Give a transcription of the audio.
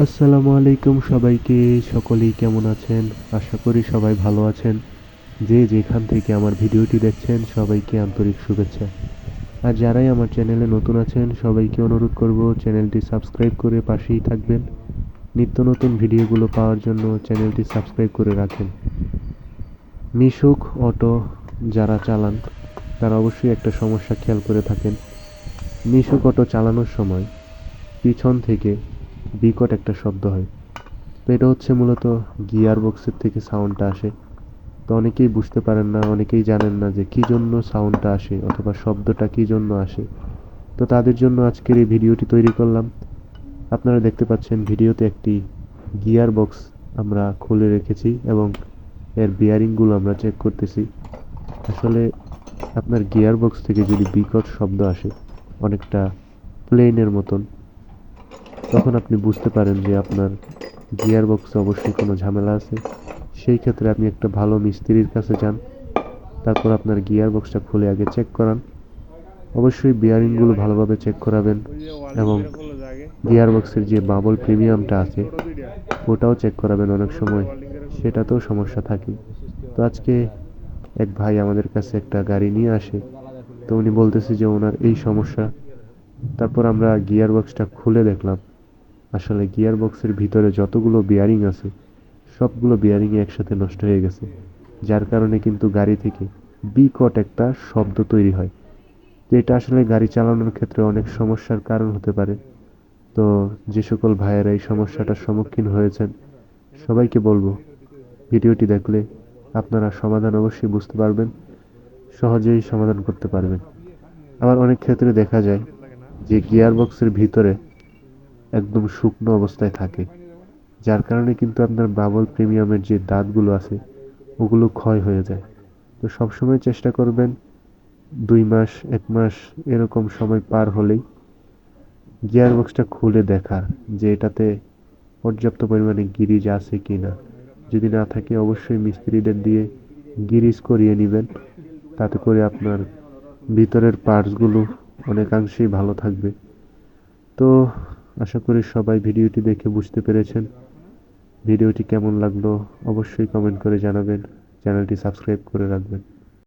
আসসালামু আলাইকুম সবাইকে, সকলেই কেমন আছেন? আশা করি সবাই ভালো আছেন। যে যেখান থেকে আমার ভিডিওটি দেখছেন, সবাইকে আন্তরিক শুভেচ্ছা। আর যারাই আমার চ্যানেলে নতুন আছেন, সবাইকে অনুরোধ করব চ্যানেলটি সাবস্ক্রাইব করে পাশেই থাকবেন। নিত্য নতুন ভিডিওগুলো পাওয়ার জন্য চ্যানেলটি সাবস্ক্রাইব করে রাখেন। মিশুক অটো যারা চালান, তারা অবশ্যই একটা সমস্যা খেয়াল করে থাকেন। মিশুক অটো চালানোর সময় পিছন থেকে বিকট একটা শব্দ হয়। তো এটা হচ্ছে মূলত গিয়ার বক্সের থেকে সাউন্ডটা আসে। তো অনেকেই বুঝতে পারেন না, অনেকেই জানেন না যে কী জন্য সাউন্ডটা আসে অথবা শব্দটা কী জন্য আসে। তো তাদের জন্য আজকের এই ভিডিওটি তৈরি করলাম। আপনারা দেখতে পাচ্ছেন ভিডিওতে একটি গিয়ার বক্স আমরা খুলে রেখেছি এবং এর বিয়ারিংগুলো আমরা চেক করতেছি। আসলে আপনার গিয়ার বক্স থেকে যদি বিকট শব্দ আসে, অনেকটা প্লেনের মতন তখন আপনি বুঝতে পারেন যে আপনার গিয়ার বক্সে অবশ্যই কোনো ঝামেলা আছে। সেই ক্ষেত্রে আপনি একটা ভালো মিস্ত্রির কাছে যান, তারপর আপনার গিয়ার বক্সটা খুলে আগে চেক করান। অবশ্যই বিয়ারিংগুলো ভালোভাবে চেক করাবেন এবং গিয়ার বক্সের যে বাবল প্রিমিয়ামটা আছে, ওটাও চেক করাবেন অনেক সময়। সেটাতেও সমস্যা থাকে। তো আজকে এক ভাই আমাদের কাছে একটা গাড়ি নিয়ে আসে। তো উনি বলতেছে যে ওনার এই সমস্যা। তারপর আমরা গিয়ার বক্সটা খুলে দেখলাম। আসলে গিয়ার বক্সের ভিতরে যতগুলো বিয়ারিং আছে, সবগুলো বিয়ারিংই একসাথে নষ্ট হয়ে গেছে। যার কারণে কিন্তু গাড়ি থেকে বিকট একটা শব্দ তৈরি হয়। তো এটা আসলে গাড়ি চালানোর ক্ষেত্রে অনেক সমস্যার কারণ হতে পারে। তো যে সকল ভাইয়েরা এই সমস্যাটার সম্মুখীন হয়েছেন, সবাইকে বলব, ভিডিওটি দেখলে আপনারা সমাধান অবশ্যই বুঝতে পারবেন, সহজেই সমাধান করতে পারবেন। আবার অনেক ক্ষেত্রে দেখা যায় যে গিয়ার বক্সের ভিতরে একদম শুকনো অবস্থায় থাকে। যার কারণে কিন্তু আপনার বাবল প্রিমিয়ামের যে দাঁতগুলো আছে, ওগুলো ক্ষয় হয়ে যায়। তো সবসময় চেষ্টা করবেন দুই মাস, এক মাস এরকম সময় পার হলেই গিয়ার বক্সটা খুলে দেখার যে এটাতে পর্যাপ্ত পরিমাণে গিরিজ আছে কি না যদি না থাকে অবশ্যই মিস্ত্রিদের দিয়ে গিরিজ করিয়ে নেবেন। তাতে করে আপনার ভিতরের পার্টসগুলো অনেকাংশেই ভালো থাকবে। তো আশা করি সবাই ভিডিওটি দেখে বুঝতে পেরেছেন। ভিডিওটি কেমন লাগল অবশ্যই কমেন্ট করে জানাবেন। চ্যানেলটি সাবস্ক্রাইব করে রাখবেন।